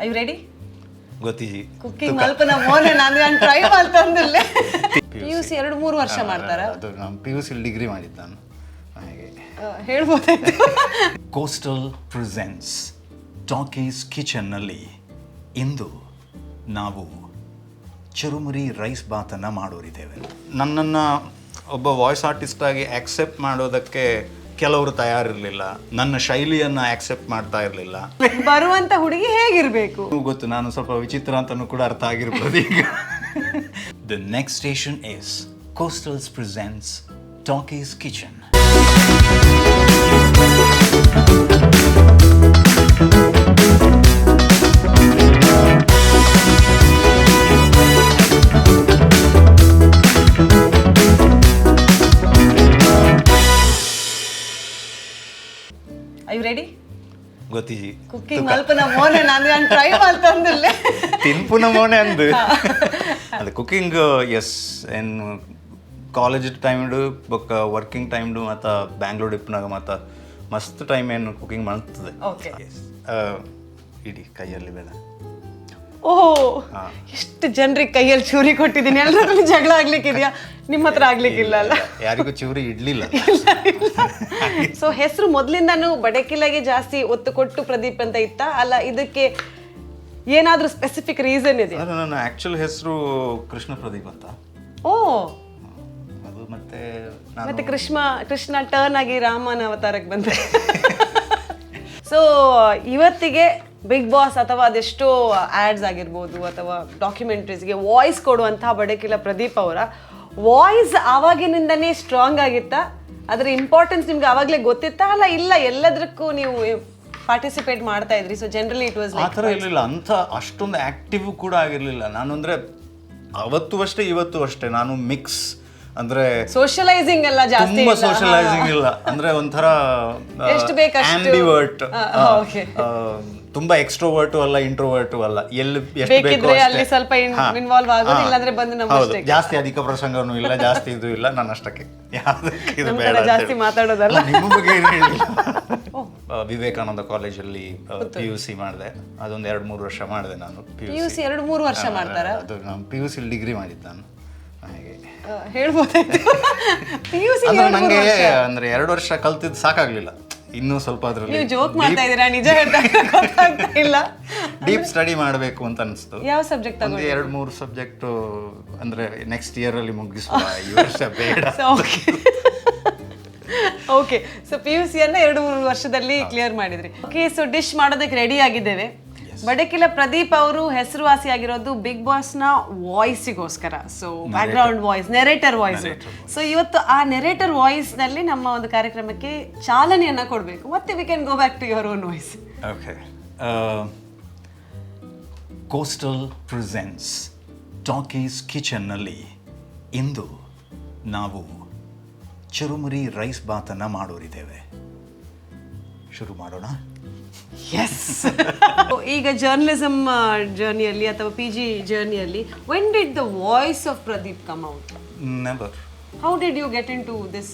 I you ready ಗೊತ್ತಿಜಿ cooking ಮಲ್ಪನ ಮೋನೆ ನಾನು ನಾನು ಟ್ರೈ ಮಾಡ್ತಂದಿಲ್ಲ. ಪಿ ಯು ಸಿ ಎರಡು ಮೂರು ವರ್ಷ ಮಾಡ್ತಾರ? ಅದು ನಾನು ಪಿ ಯು ಸಿ ಡಿಗ್ರಿ ಮಾಡಿದ್ದು ನಾನು. ಹಾಗೆ. ಹೇಳ್ಬೋದಾಯ್ತು. ಕೋಸ್ಟಲ್ ಪ್ರೆಸೆನ್ಸ್ ಟಾಕೀಸ್ ಕಿಚನ್ನಲ್ಲಿ ಇಂದು ನಾವು ಚುರುಮುರಿ ರೈಸ್ ಬಾತನ್ನು ಮಾಡೋರಿದ್ದೇವೆ. ನನ್ನನ್ನು ಒಬ್ಬ ವಾಯ್ಸ್ ಆರ್ಟಿಸ್ಟಾಗಿ ಆಕ್ಸೆಪ್ಟ್ ಮಾಡೋದಕ್ಕೆ ಕೆಲವರು ತಯಾರಿರಲಿಲ್ಲ. ನನ್ನ ಶೈಲಿಯನ್ನ ಆಕ್ಸೆಪ್ಟ್ ಮಾಡ್ತಾ ಇರಲಿಲ್ಲ. ಬರುವಂತ ಹುಡುಗಿ ಹೇಗಿರ್ಬೇಕು? ಗೊತ್ತು ನಾನು ಸ್ವಲ್ಪ ವಿಚಿತ್ರ ಅಂತಲೂ ಕೂಡ ಅರ್ಥ ಆಗಿರ್ಬೋದು ಈಗ. The next station is coastals presents talkies kitchen ಗೊತ್ತಿಜಿ cooking ಮಲ್ಪನ ಮೋನೆ ನಾನು ಟ್ರೈ ಮಾಡ್ತಂದಿಲ್ಲ. ತಿನ್ಪುನ ಮೋನೆ ಅಂದು. ಅದು ಕುಕ್ಕಿಂಗ್ ಎಸ್ ಏನ್ ಕಾಲೇಜ್ ಟೈಮ್ಡು ಬೊಕ್ಕ ವರ್ಕಿಂಗ್ ಟೈಮ್ಡು ಮತ್ತು ಬ್ಯಾಂಗ್ಳೂರ್ ಇಪ್ಪನಾಗ ಮತ್ತು ಮಸ್ತ್ ಟೈಮ್ ಏನು ಕುಕಿಂಗ್ ಮಾಡ್ತದೆ. ಇಡೀ ಕೈಯಲ್ಲಿ ಬೇಡ. ಓಹ್ ಎಷ್ಟು ಜನರಿಗೆ ಕೈಯಲ್ಲಿ ಚೂರಿ ಕೊಟ್ಟಿದ್ದೀನಿ ಎಲ್ಲರಲ್ಲಿ ಜಗಳ ಆಗ್ಲಿಕ್ಕಿದ್ಯಾ? ನಿಮ್ಮ ಹತ್ರ ಆಗ್ಲಿಕ್ಕಿಲ್ಲ ಅಲ್ಲ? ಯಾರಿಗೂ ಚೂರಿ ಇಡ್ಲಿಲ್ಲ. ಸೊ ಹೆಸರು ಮೊದಲಿಂದಾನು ಬಡಕಿಲಾಗೆ ಜಾಸ್ತಿ ಒತ್ತು ಕೊಟ್ಟು ಪ್ರದೀಪ್ ಅಂತ ಇತ್ತ? ಅಲ್ಲ ಇದಕ್ಕೆ ಏನಾದ್ರೂ ಸ್ಪೆಸಿಫಿಕ್ ರೀಸನ್ ಇದೆ? ಅದು ನನ್ನ ಆಕ್ಚುಲ್ ಹೆಸರು ಕೃಷ್ಣ ಪ್ರದೀಪ್ ಅಂತ. ಓ. ಅದು ಮತ್ತೆ ನಾನು ಮತ್ತೆ ಕೃಷ್ಣ ಕೃಷ್ಣ ಟರ್ನ್ ಆಗಿ ರಾಮನ ಅವತಾರಕ್ಕೆ ಬಂದೆ. ಸೊ ಇವತ್ತಿಗೆ ಬಿಗ್ ಬಾಸ್ ಅಥವಾ ಅದೆಷ್ಟೋ ಆಡ್ಸ್ ಆಗಿರ್ಬೋದು ಅಥವಾ ಡಾಕ್ಯುಮೆಂಟ್ರೀಸ್ಗೆ ವಾಯ್ಸ್ ಕೊಡುವಂತಹ ಬಡಕಿಲ ಪ್ರದೀಪ್ ಅವರ ವಾಯ್ಸ್ ಆವಾಗಿನಿಂದನೇ ಸ್ಟ್ರಾಂಗ್ ಆಗಿತ್ತಾ? ಅದರ ಇಂಪಾರ್ಟೆನ್ಸ್ ನಿಮ್ಗೆ ಆವಾಗಲೇ ಗೊತ್ತಿತ್ತಾ? ಅಲ್ಲ ಇಲ್ಲ ಎಲ್ಲದಕ್ಕೂ ನೀವು ಪಾರ್ಟಿಸಿಪೇಟ್ ಮಾಡ್ತಾ ಇದ್ರಿ. ಸೊ ಜನರಲಿ ಇಟ್ ವಾಸ್ ಆ ಥರ ಇರಲಿಲ್ಲ. ಅಂತ ಅಷ್ಟೊಂದು ಆ್ಯಕ್ಟಿವ್ ಕೂಡ ಆಗಿರಲಿಲ್ಲ. ನಾನು ಅಂದರೆ ಅವತ್ತು ಅಷ್ಟೇ ಇವತ್ತು ಅಷ್ಟೇ. ನಾನು ಮಿಕ್ಸ್ ಅಂದ್ರೆ ಸೋಷಿಯಲೈಸಿಂಗ್ ಎಲ್ಲ ಜಾಸ್ತಿ ತುಂಬಾ. ಸೋಷಿಯಲೈಸಿಂಗ್ ಇಲ್ಲ. ಅಂದ್ರೆ ಒಂಥರ ಎಷ್ಟು ಬೇಕಷ್ಟು. ತುಂಬಾ ಎಕ್ಸ್ಟ್ರೋವರ್ಟು ಅಲ್ಲ ಇಂಟ್ರೋವರ್ಟು ಅಲ್ಲ. ಎಲ್ಲಿ ಎಷ್ಟು ಬೇಕಿದ್ರೆ. ಅಲ್ಲಿ ಸ್ವಲ್ಪ ಇನ್ವಾಲ್ವ್ ಆಗೋದು, ಇಲ್ಲಾಂದ್ರೆ ಬಂದು ನಮ್ಮ ಹೌದು. ಜಾಸ್ತಿ ಅಧಿಕ ಪ್ರಸಂಗನೂ ಇಲ್ಲ ಜಾಸ್ತಿ ಇದು ಇಲ್ಲ ನನ್ನ ಅಷ್ಟಕ್ಕೆ ಯಾವ್ದಕ್ಕೆ ಇದು ಬೇಡ ಅಂತ ಜಾಸ್ತಿ ಹೇಳಿ. ಮಾತಾಡೋದಲ್ಲ. ನಿಮ್ಮ ಬಗ್ಗೆ ಏನು ಹೇಳಿಲ್ಲ. ಆ, ವಿವೇಕಾನಂದ ಕಾಲೇಜಲ್ಲಿ ಪಿ ಯು ಸಿ ಮಾಡಿದೆ. ಅದೊಂದು ಎರಡು ಮೂರು ವರ್ಷ ಮಾಡಿದೆ ನಾನು ಪಿ ಯು ಸಿ ಎರಡು ಮೂರು ವರ್ಷ ಮಾಡ್ತಾರ? ಅದು ನಾನು ಪಿ ಯು ಸಿ ಡಿಗ್ರಿ ಮಾಡಿದ್ದು ನಾನು. ಹಾಗೆ. ಹೇಳ್ಬೋದಾಯ್ತು. ಪಿ ಯು ಸಿ ಅಂದ್ರೆ ನಂಗೆ ಅಂದ್ರೆ ಎರಡು ವರ್ಷ ಕಲ್ತಿದ್ದು ಸಾಕಾಗ್ಲಿಲ್ಲ. ಇನ್ನೂ ಸ್ವಲ್ಪ ಅದರಲ್ಲಿ ನೀವು ಜೋಕ್ ಮಾಡ್ತಾ ಇದ್ದೀರಾ? ನಿಜ ಹೇಳ್ತಾ ಗೊತ್ತಾಗ್ತಾ ಇಲ್ಲ. ಡೀಪ್ ಸ್ಟಡಿ ಮಾಡಬೇಕು ಅಂತ ಅನಿಸ್ತು. ಯಾವ ಸಬ್ಜೆಕ್ಟ್ ಒಂದು ಎರಡು ಮೂರು ಸಬ್ಜೆಕ್ಟ್ ಅಂದ್ರೆ ನೆಕ್ಸ್ಟ್ ಇಯರ್ ಅಲ್ಲಿ ಮುಗಿಸುವ? ಈ ವರ್ಷ ಬೇಡ. Okay okay so P U ಸಿಯನ್ನ ಎರಡು ಮೂರು ವರ್ಷದಲ್ಲಿ ಕ್ಲಿಯರ್ ಮಾಡಿದ್ರಿ. ಓಕೆ ಸೊ ಡಿಶ್ ಮಾಡೋದಕ್ಕೆ ರೆಡಿ ಆಗಿದ್ದೇವೆ. ಬಡಕಿಲ ಪ್ರದೀಪ್ ಅವರು ಹೆಸರುವಾಸಿ ಆಗಿರೋದು ಬಿಗ್ನ ವಾಯ್ಸಿಗೋಸ್ಕರ so background voice narrator voice so ಇವತ್ತು ಆ ನೆರೇಟರ್ ವಾಯ್ಸ್ನಲ್ಲಿ ನಮ್ಮ ಒಂದು ಕಾರ್ಯಕ್ರಮಕ್ಕೆ ಚಾಲನೆಯನ್ನ ಕೊಡಬೇಕು. ಮತ್ತೆ we can go back to your own voice okay coastal presence talkies ಕಿಚನ್ನಲ್ಲಿ ಇಂದು ನಾವು ಚುರುಮುರಿ ರೈಸ್ ಬಾತನ್ನು ಮಾಡೋರಿದ್ದೇವೆ. ಶುರು ಮಾಡೋಣ. ಎಸ್ ಈಗ ಜರ್ನಲಿಸಮ್ ಜರ್ನಿಯಲ್ಲಿ ಅಥವಾ P G ಜರ್ನಿಯಲ್ಲಿ when did the voice of Pradeep come out never how did you get into this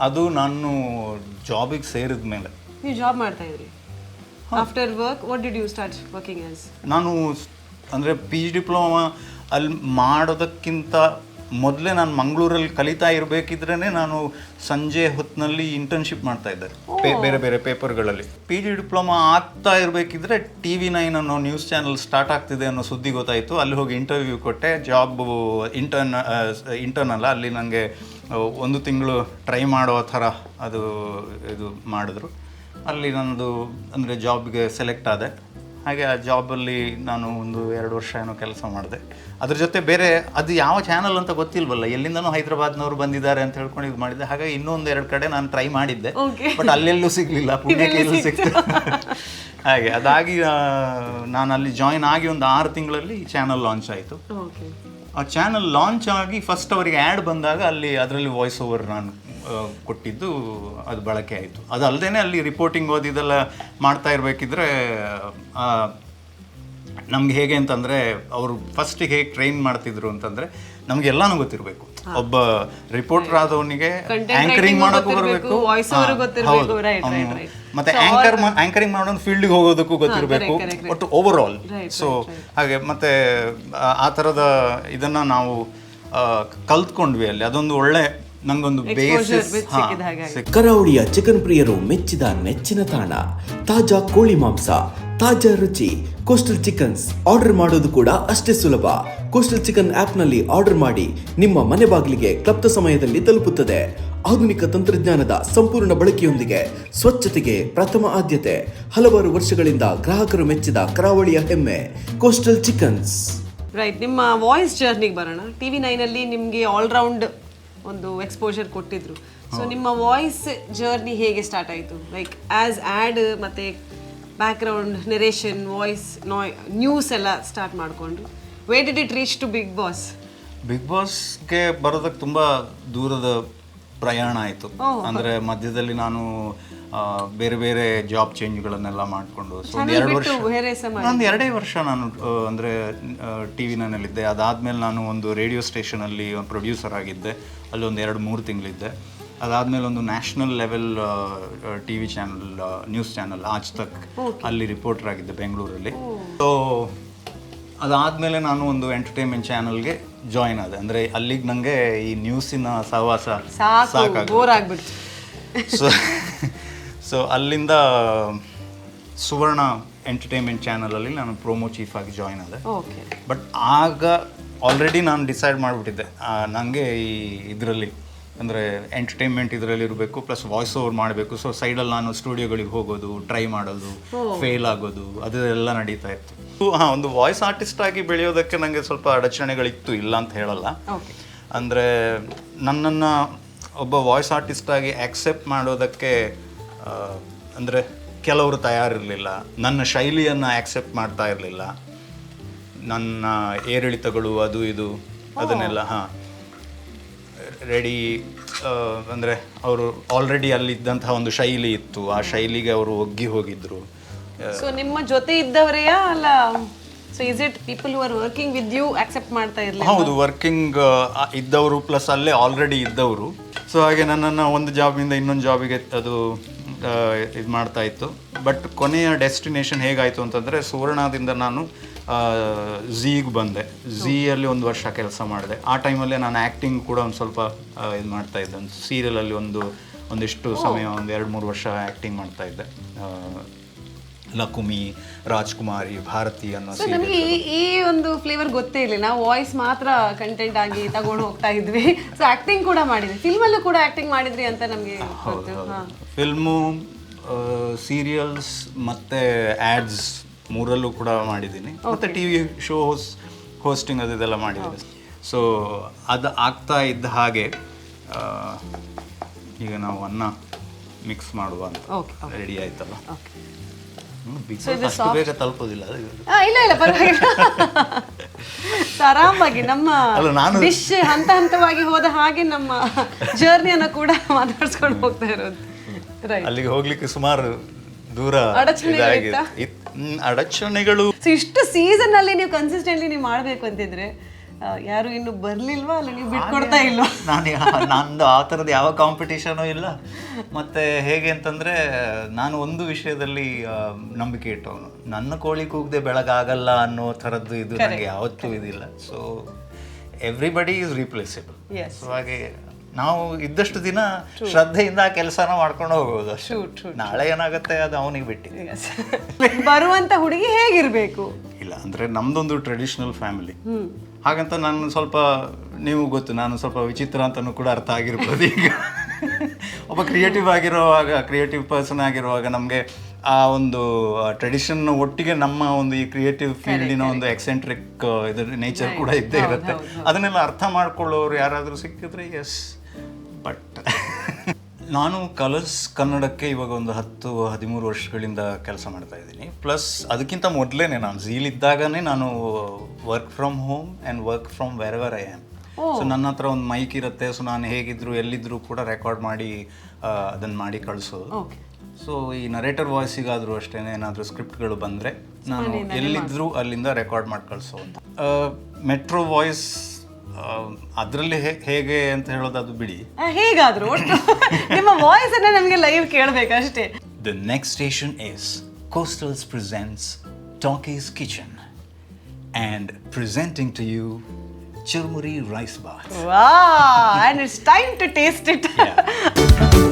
ಅದು ನಾನು ಜಾಬಿಗೆ ಸೇರಿದ ಮೇಲೆ ನೀವು ಜಾಬ್ ಮಾಡ್ತಾ ಇದ್ರಿ? After work what did you start working as ನಾನು ಅಂದರೆ ಪಿ ಜಿ ಡಿಪ್ಲೊಮಾ ಅಲ್ಲಿ ಮಾಡೋದಕ್ಕಿಂತ ಮೊದಲೇ ನಾನು ಮಂಗಳೂರಲ್ಲಿ ಕಲಿತಾ ಇರಬೇಕಿದ್ರೇ ನಾನು ಸಂಜೆ ಹೊತ್ತಿನಲ್ಲಿ ಇಂಟರ್ನ್ಶಿಪ್ ಮಾಡ್ತಾ ಇದ್ದೆ. ಪೇ- ಬೇರೆ ಬೇರೆ ಪೇಪರ್ಗಳಲ್ಲಿ ಪಿ ಜಿ ಡಿಪ್ಲೊಮಾ ಆಗ್ತಾ ಇರಬೇಕಿದ್ರೆ ಟಿ ವಿ ನೈನ್ ಅನ್ನೋ ನ್ಯೂಸ್ ಚಾನಲ್ ಸ್ಟಾರ್ಟ್ ಆಗ್ತಿದೆ ಅನ್ನೋ ಸುದ್ದಿ ಗೊತ್ತಾಯಿತು. ಅಲ್ಲಿ ಹೋಗಿ ಇಂಟರ್ವ್ಯೂ ಕೊಟ್ಟೆ. ಜಾಬ್ ಇಂಟರ್ನ್ ಇಂಟರ್ನ್ ಅಲ್ಲ ಅಲ್ಲಿ ನನಗೆ ಒಂದು ತಿಂಗಳು ಟ್ರೈ ಮಾಡೋ ಥರ ಅದು ಇದು ಮಾಡಿದ್ರು. ಅಲ್ಲಿ ನನ್ನದು ಅಂದರೆ ಜಾಬ್ಗೆ ಸೆಲೆಕ್ಟ್ ಆದೆ. ಹಾಗೆ ಆ ಜಾಬಲ್ಲಿ ನಾನು ಒಂದು ಎರಡು ವರ್ಷ ಏನೋ ಕೆಲಸ ಮಾಡಿದೆ. ಅದ್ರ ಜೊತೆ ಬೇರೆ ಅದು ಯಾವ ಚಾನಲ್ ಅಂತ ಗೊತ್ತಿಲ್ವಲ್ಲ ಎಲ್ಲಿಂದನೂ ಹೈದರಾಬಾದ್ನವ್ರು ಬಂದಿದ್ದಾರೆ ಅಂತ ಹೇಳ್ಕೊಂಡು ಇದು ಮಾಡಿದ್ದೆ. ಹಾಗೆ ಇನ್ನೊಂದು ಎರಡು ಕಡೆ ನಾನು ಟ್ರೈ ಮಾಡಿದ್ದೆ. ಬಟ್ ಅಲ್ಲೆಲ್ಲೂ ಸಿಗಲಿಲ್ಲ ಪುಣ್ಯಕ್ಕೆ ಎಲ್ಲೂ ಸಿಕ್ತು ಹಾಗೆ ಅದಾಗಿ ನಾನು ಅಲ್ಲಿ ಜಾಯಿನ್ ಆಗಿ ಒಂದು ಆರು ತಿಂಗಳಲ್ಲಿ ಚಾನಲ್ ಲಾಂಚ್ ಆಯಿತು. ಓಕೆ ಆ ಚಾನಲ್ ಲಾಂಚ್ ಆಗಿ ಫಸ್ಟ್ ಅವರಿಗೆ ಆ್ಯಡ್ ಬಂದಾಗ ಅಲ್ಲಿ ಅದರಲ್ಲಿ ವಾಯ್ಸ್ ಓವರ್ ನಾನು ಕೊಟ್ಟಿದ್ದು ಅದು ಬಳಕೆ ಆಯಿತು. ಅದು ಅಲ್ಲದೆ ಅಲ್ಲಿ ರಿಪೋರ್ಟಿಂಗ್ ಓದಿದೆಲ್ಲ ಮಾಡ್ತಾ ಇರಬೇಕಿದ್ರೆ ನಮ್ಗೆ ಹೇಗೆ ಅಂತಂದರೆ ಅವರು ಫಸ್ಟಿಗೆ ಹೇಗೆ ಟ್ರೈನ್ ಮಾಡ್ತಿದ್ರು ಅಂತಂದರೆ ಎಲ್ಲಾನು ಗೊತ್ತಿರಬೇಕು. ಒಬ್ಬ ರಿಪೋರ್ಟರ್ ಆದವನಿಗೆ ಆ್ಯಂಕರಿಂಗ್ ಆಂಕರಿಂಗ್ ಮಾಡೋಕ್ಕೂ ಬರಬೇಕು. ಹೌದು. ಮತ್ತೆ ಆಂಕರ್ ಆಂಕರಿಂಗ್ ಮಾಡೋದು ಫೀಲ್ಡ್ಗೆ ಹೋಗೋದಕ್ಕೂ ಗೊತ್ತಿರಬೇಕು. ಒಟ್ಟು ಓವರ್ ಆಲ್ ಸೊ ಹಾಗೆ ಮತ್ತೆ ಆ- ಥರದ ಇದನ್ನು ನಾವು ಕಲ್ತ್ಕೊಂಡ್ವಿ ಅಲ್ಲಿ. ಅದೊಂದು ಒಳ್ಳೆ ನಂಗೊಂದು ಕರಾವಳಿಯ ಚಿಕನ್ ಪ್ರಿಯರು ಮೆಚ್ಚಿದ ನೆಚ್ಚಿನ ತಾಣ. ತಾಜಾ ಕೋಳಿ ಮಾಂಸ ತಾಜಾ ರುಚಿ ಕೋಸ್ಟಲ್ ಚಿಕನ್ಸ್ ಆರ್ಡರ್ ಮಾಡೋದು ಕೂಡ ಅಷ್ಟೇ ಸುಲಭ. ಕೋಸ್ಟಲ್ ಚಿಕನ್ ಆಪ್ನಲ್ಲಿ ಆರ್ಡರ್ ಮಾಡಿ ನಿಮ್ಮ ಮನೆ ಬಾಗಿಲಿಗೆ ಕ್ಲಪ್ತ ಸಮಯದಲ್ಲಿ ತಲುಪುತ್ತದೆ. ಆಧುನಿಕ ತಂತ್ರಜ್ಞಾನದ ಸಂಪೂರ್ಣ ಬಳಕೆಯೊಂದಿಗೆ ಸ್ವಚ್ಛತೆಗೆ ಪ್ರಥಮ ಆದ್ಯತೆ. ಹಲವಾರು ವರ್ಷಗಳಿಂದ ಗ್ರಾಹಕರು ಮೆಚ್ಚಿದ ಕರಾವಳಿಯ ಹೆಮ್ಮೆ ಕೋಸ್ಟಲ್ ಚಿಕನ್ಸ್ ರೈಟ್ ನಿಮ್ಮ ವಾಯ್ಸ್ ಜರ್ನಿಗೆ ಬರೋಣ. ಟಿವಿ ನೈನಲ್ಲಿ ನಿಮಗೆ ಆಲ್ರೌಂಡ್ ಒಂದು ಎಕ್ಸ್ಪೋಜರ್ ಕೊಟ್ಟಿದ್ರು. ಸೊ ನಿಮ್ಮ ವಾಯ್ಸ್ ಜರ್ನಿ ಹೇಗೆ ಸ್ಟಾರ್ಟ್ ಆಯಿತು? ಲೈಕ್ ಆ್ಯಸ್ ಆ್ಯಡ್ ಮತ್ತು background narration voice nine news ಎಲ್ಲ ಸ್ಟಾರ್ಟ್ ಮಾಡಿಕೊಂಡು way did it reach to Bigg Boss Bigg ಬಾಸ್ಗೆ ಬರೋದಕ್ಕೆ ತುಂಬ ದೂರದ ಪ್ರಯಾಣ ಆಯಿತು. ಅಂದರೆ ಮಧ್ಯದಲ್ಲಿ ನಾನು ಬೇರೆ ಬೇರೆ ಜಾಬ್ ಚೇಂಜ್ಗಳನ್ನೆಲ್ಲ ಮಾಡಿಕೊಂಡು ಸೊ ಒಂದು ಎರಡು ವರ್ಷ ಒಂದು ಎರಡೇ ವರ್ಷ ನಾನು ಅಂದರೆ ಟಿ ವಿ ಅದಾದಮೇಲೆ ಅದಾದ್ಮೇಲೆ ನಾನು ಒಂದು ರೇಡಿಯೋ ಸ್ಟೇಷನಲ್ಲಿ ಪ್ರೊಡ್ಯೂಸರ್ ಆಗಿದ್ದೆ. ಅಲ್ಲಿ ಒಂದು ಎರಡು ಮೂರು ತಿಂಗಳಿದ್ದೆ. ಅದಾದಮೇಲೆ ಒಂದು national level T V channel news channel Aaj Tak ಅಲ್ಲಿ ರಿಪೋರ್ಟರ್ ಆಗಿದ್ದೆ ಬೆಂಗಳೂರಲ್ಲಿ. ಸೊ ಅದಾದ್ಮೇಲೆ ನಾನು ಒಂದು ಎಂಟರ್ಟೈನ್ಮೆಂಟ್ ಚಾನಲ್ಗೆ ಜಾಯಿನ್ ಆದೆ. ಅಂದರೆ ಅಲ್ಲಿಗೆ ನನಗೆ ಈ ನ್ಯೂಸಿನ ಸಹವಾಸ ಬೋರ್ ಆಗ್ಬಿಡ್ತು. ಸೊ ಸೊ ಅಲ್ಲಿಂದ ಸುವರ್ಣ ಎಂಟರ್ಟೈನ್ಮೆಂಟ್ ಚಾನಲಲ್ಲಿ ನಾನು ಪ್ರೋಮೋ ಚೀಫ್ ಆಗಿ ಜಾಯಿನ್ ಆದೆ. ಬಟ್ ಆಗ ಆಲ್ರೆಡಿ ನಾನು ಡಿಸೈಡ್ ಮಾಡಿಬಿಟ್ಟಿದ್ದೆ. ನನಗೆ ಈ ಇದರಲ್ಲಿ ಅಂದರೆ ಎಂಟರ್ಟೈನ್ಮೆಂಟ್ ಇದರಲ್ಲಿ ಇರಬೇಕು ಪ್ಲಸ್ ವಾಯ್ಸ್ ಓವರ್ ಮಾಡಬೇಕು. ಸೊ ಸೈಡಲ್ಲಿ ನಾನು ಸ್ಟುಡಿಯೋಗಳಿಗೆ ಹೋಗೋದು ಟ್ರೈ ಮಾಡೋದು ಫೇಲ್ ಆಗೋದು ಅದೆಲ್ಲ ನಡೀತಾ ಇತ್ತು. ಹಾಂ ಒಂದು ವಾಯ್ಸ್ ಆರ್ಟಿಸ್ಟ್ ಆಗಿ ಬೆಳೆಯೋದಕ್ಕೆ ನನಗೆ ಸ್ವಲ್ಪ ಅಡಚಣೆಗಳಿತ್ತು ಇಲ್ಲ ಅಂತ ಹೇಳಲ್ಲ. ಅಂದರೆ ನನ್ನನ್ನು ಒಬ್ಬ ವಾಯ್ಸ್ ಆರ್ಟಿಸ್ಟ್ ಆಗಿ ಆಕ್ಸೆಪ್ಟ್ ಮಾಡೋದಕ್ಕೆ ಅಂದರೆ ಕೆಲವರು ತಯಾರಿರಲಿಲ್ಲ. ನನ್ನ ಶೈಲಿಯನ್ನು ಆಕ್ಸೆಪ್ಟ್ ಮಾಡ್ತಾ ಇರಲಿಲ್ಲ. ನನ್ನ ಏರಿಳಿತಗಳು ಅದು ಇದು ಅದನ್ನೆಲ್ಲ ಹಾಂ. ರೆಡಿ ಅಂದರೆ ಅವರು ಆಲ್ರೆಡಿ ಅಲ್ಲಿದ್ದಂತಹ ಒಂದು ಶೈಲಿ ಇತ್ತು. ಆ ಶೈಲಿಗೆ ಅವರು ಒಗ್ಗಿ ಹೋಗಿದ್ರು. ಸೊ ನಿಮ್ಮ ಜೊತೆ ಇದ್ದವರೆಯ ಅಲ್ಲ? So is it people who are working with you accept ಮಾಡ್ತಾ ಇರಲಿಲ್ಲ ಹೌದು ವರ್ಕಿಂಗ್ ಇದ್ದವರು ಪ್ಲಸ್ ಅಲ್ಲೇ ಆಲ್ರೆಡಿ ಇದ್ದವರು. ಸೊ ಹಾಗೆ ನನ್ನನ್ನು ಒಂದು ಜಾಬಿಂದ ಇನ್ನೊಂದು ಜಾಬಿಗೆ ಅದು ಇದು ಮಾಡ್ತಾ ಇತ್ತು. ಬಟ್ ಕೊನೆಯ ಡೆಸ್ಟಿನೇಷನ್ ಹೇಗಾಯಿತು ಅಂತಂದರೆ ಸುವರ್ಣದಿಂದ ನಾನು ಝೀಗೆ ಬಂದೆ. ಝೀಯಲ್ಲಿ ಒಂದು ವರ್ಷ ಕೆಲಸ ಮಾಡಿದೆ. ಆ ಟೈಮಲ್ಲೇ ನಾನು ಆ್ಯಕ್ಟಿಂಗ್ ಕೂಡ ಒಂದು ಸ್ವಲ್ಪ ಇದು ಮಾಡ್ತಾ ಇದ್ದೆ. ಒಂದು ಸೀರಿಯಲಲ್ಲಿ ಒಂದು ಒಂದಿಷ್ಟು ಸಮಯ ಒಂದು ಎರಡು ಮೂರು ವರ್ಷ ಆ್ಯಕ್ಟಿಂಗ್ ಮಾಡ್ತಾ ಇದ್ದೆ. ಲಕುಮಿ ರಾಜ್ಕುಮಾರಿ ಭಾರತಿ ಅನ್ನೋ ನಮಗೆ ಈ ಒಂದು ಫ್ಲೇವರ್ ಗೊತ್ತೇ ಇಲ್ಲ ನಾವು ವಾಯ್ಸ್ ಮಾತ್ರ ಕಂಟೆಂಟ್ ಆಗಿ ತಗೊಂಡು ಹೋಗ್ತಾ ಇದ್ವಿ. ಸೊ ಆಕ್ಟಿಂಗ್ ಕೂಡ ಮಾಡಿದ್ವಿ. ಫಿಲ್ಮಲ್ಲೂ ಕೂಡ ಆಕ್ಟಿಂಗ್ ಮಾಡಿದ್ರಿ ಅಂತ ನಮಗೆ ಫಿಲ್ಮು ಸೀರಿಯಲ್ಸ್ ಮತ್ತೆ ಆ್ಯಡ್ಸ್ ಮೂರಲ್ಲೂ ಕೂಡ ಮಾಡಿದ್ದೀನಿ. ಮತ್ತೆ ಟಿ ವಿ ಶೋಸ್ ಹೋಸ್ಟಿಂಗ್ ಅದು ಇದೆಲ್ಲ ಮಾಡಿದ್ದೀನಿ. ಸೊ ಅದು ಆಗ್ತಾ ಇದ್ದ ಹಾಗೆ ಈಗ ನಾವು ಅನ್ನ ಮಿಕ್ಸ್ ಮಾಡುವ ಅಂತ. ರೆಡಿ ಆಯ್ತಲ್ಲ? ಬೇಗ ತಲುಪೋದಿಲ್ಲ. ಇಲ್ಲ ಇಲ್ಲ ಪರವಾಗಿಲ್ಲ. ಆರಾಮಾಗಿ ನಮ್ಮ ಡಿಶ್ ಹಂತ ಹಂತವಾಗಿ ಹೋದ ಹಾಗೆ ನಮ್ಮ ಜರ್ನಿಯನ್ನು ಕೂಡ ಮಾತಾಡ್ಸ್ಕೊಂಡು ಹೋಗ್ತಾ ಇರೋದು. ಅಲ್ಲಿಗೆ ಹೋಗ್ಲಿಕ್ಕೆ ಸುಮಾರು ದೂರ ಅಡಚಣೆಗಳಿತ್ತಾ? ಇದಾಗಿದೆ ಇತ್- ಹ್ಮ್, ಅಡಚಣೆಗಳು. ಸೊ ಇಷ್ಟು ಸೀಸನ್ ಅಲ್ಲಿ ನೀವು ಕನ್ಸಿಸ್ಟೆಂಟ್ಲಿ ನೀವು ಮಾಡಬೇಕು ಅಂತಿದ್ರೆ ಆ, ಯಾರು ಇನ್ನು ಬರ್ಲಿಲ್ವಾ ಅಲ್ಲ? ನೀವು ಬಿಟ್ಕೊಡ್ತಾ ಇಲ್ವಾ? ನಾನು ಯಾ- ನಂದು ಆ ಥರದ್ದು ಯಾವ ಕಾಂಪಿಟೇಷನೂ ಇಲ್ಲ. ಮತ್ತೆ ಹೇಗೆ ಅಂತಂದರೆ ನಾನು ಒಂದು ವಿಷಯದಲ್ಲಿ ಆ, ನಂಬಿಕೆ ಇಟ್ಟವನು. ನನ್ನ ಕೋಳಿ ಕೂಗದೆ ಬೆಳಗಾಗಲ್ಲ ಅನ್ನೋ ಥರದ್ದು ಇದು ನನಗೆ ಯಾವತ್ತೂ ಇದಿಲ್ಲ. So everybody is replaceable Yes. So ಹಾಗೆ ನಾವು ಇದ್ದಷ್ಟು ದಿನ ಶ್ರದ್ಧೆಯಿಂದ ಆ ಕೆಲಸನ ಮಾಡ್ಕೊಂಡು ಹೋಗ್ಬೋದು ಅಷ್ಟೇ. ನಾಳೆ ಏನಾಗುತ್ತೆ ಅದು ಅವನಿಗೆ ಬಿಟ್ಟಿದೆ. ಬರುವಂತ ಹುಡುಗಿ ಹೇಗಿರ್ಬೇಕು? ಇಲ್ಲ ಅಂದ್ರೆ ನಮ್ದೊಂದು ಟ್ರೆಡಿಷನಲ್ ಫ್ಯಾಮಿಲಿ ಹಾಗಂತ ನಾನು ಸ್ವಲ್ಪ ನೀವು ಗೊತ್ತು ನಾನು ಸ್ವಲ್ಪ ವಿಚಿತ್ರ ಅಂತಲೂ ಕೂಡ ಅರ್ಥ ಆಗಿರ್ಬೋದು ಈಗ. ಒಬ್ಬ ಕ್ರಿಯೇಟಿವ್ ಆಗಿರುವಾಗ ಕ್ರಿಯೇಟಿವ್ ಪರ್ಸನ್ ಆಗಿರುವಾಗ ನಮಗೆ ಆ ಒಂದು ಟ್ರೆಡಿಷನ್ ಒಟ್ಟಿಗೆ ನಮ್ಮ ಒಂದು ಈ ಕ್ರಿಯೇಟಿವ್ ಫೀಲ್ಡಿನ ಒಂದು ಎಕ್ಸೆಂಟ್ರಿಕ್ ಇದ್ರ ನೇಚರ್ ಕೂಡ ಇದ್ದೇ ಇರುತ್ತೆ. ಅದನ್ನೆಲ್ಲ ಅರ್ಥ ಮಾಡ್ಕೊಳ್ಳೋರು ಯಾರಾದರೂ ಸಿಕ್ಕಿದ್ರೆ ಎಸ್ ಬಟ್ ನಾನು ಕಲರ್ಸ್ ಕನ್ನಡಕ್ಕೆ ಇವಾಗ ಒಂದು ಹತ್ತು ಹದಿಮೂರು ವರ್ಷಗಳಿಂದ ಕೆಲಸ ಮಾಡ್ತಾ ಇದ್ದೀನಿ. ಪ್ಲಸ್ ಅದಕ್ಕಿಂತ ಮೊದಲೇ ನಾನು ಝೀಲಿದ್ದಾಗನೇ ನಾನು work from home and work from where I am so ನನ್ನ ಹತ್ರ ಒಂದು ಮೈಕ್ ಇರುತ್ತೆ. ಸೊ ನಾನು ಹೇಗಿದ್ರು ಎಲ್ಲಿದ್ರು ಕೂಡ ರೆಕಾರ್ಡ್ ಮಾಡಿ ಅದನ್ನು ಮಾಡಿ ಕಳಿಸೋದು. ಸೊ ಈ ನರೇಟರ್ ವಾಯ್ಸಿಗಾದರೂ ಅಷ್ಟೇ ಏನಾದರೂ ಸ್ಕ್ರಿಪ್ಟ್ಗಳು ಬಂದರೆ ನಾನು ಎಲ್ಲಿದ್ದರೂ ಅಲ್ಲಿಂದ ರೆಕಾರ್ಡ್ ಮಾಡಿ ಕಳಿಸೋದು ಮೆಟ್ರೋ ವಾಯ್ಸ್ ಅದರಲ್ಲಿ ಹೇಗೆ ಅಂತ ಹೇಳೋದು ಅದು ಬಿಡಿ ಆ, ಹೇಗಾದ್ರು ಒಟ್ಟು ನಿಮ್ಮ ವಾಯ್ಸ್ ಅನ್ನ ನಮಗೆ ಲೈವ್ ಕೇಳ್ಬೇಕಷ್ಟೇ The next station is Coastals Presents Talkies Kitchen and presenting to you Churmuri Rice Bath. ವಾ and it's time to taste it Yeah.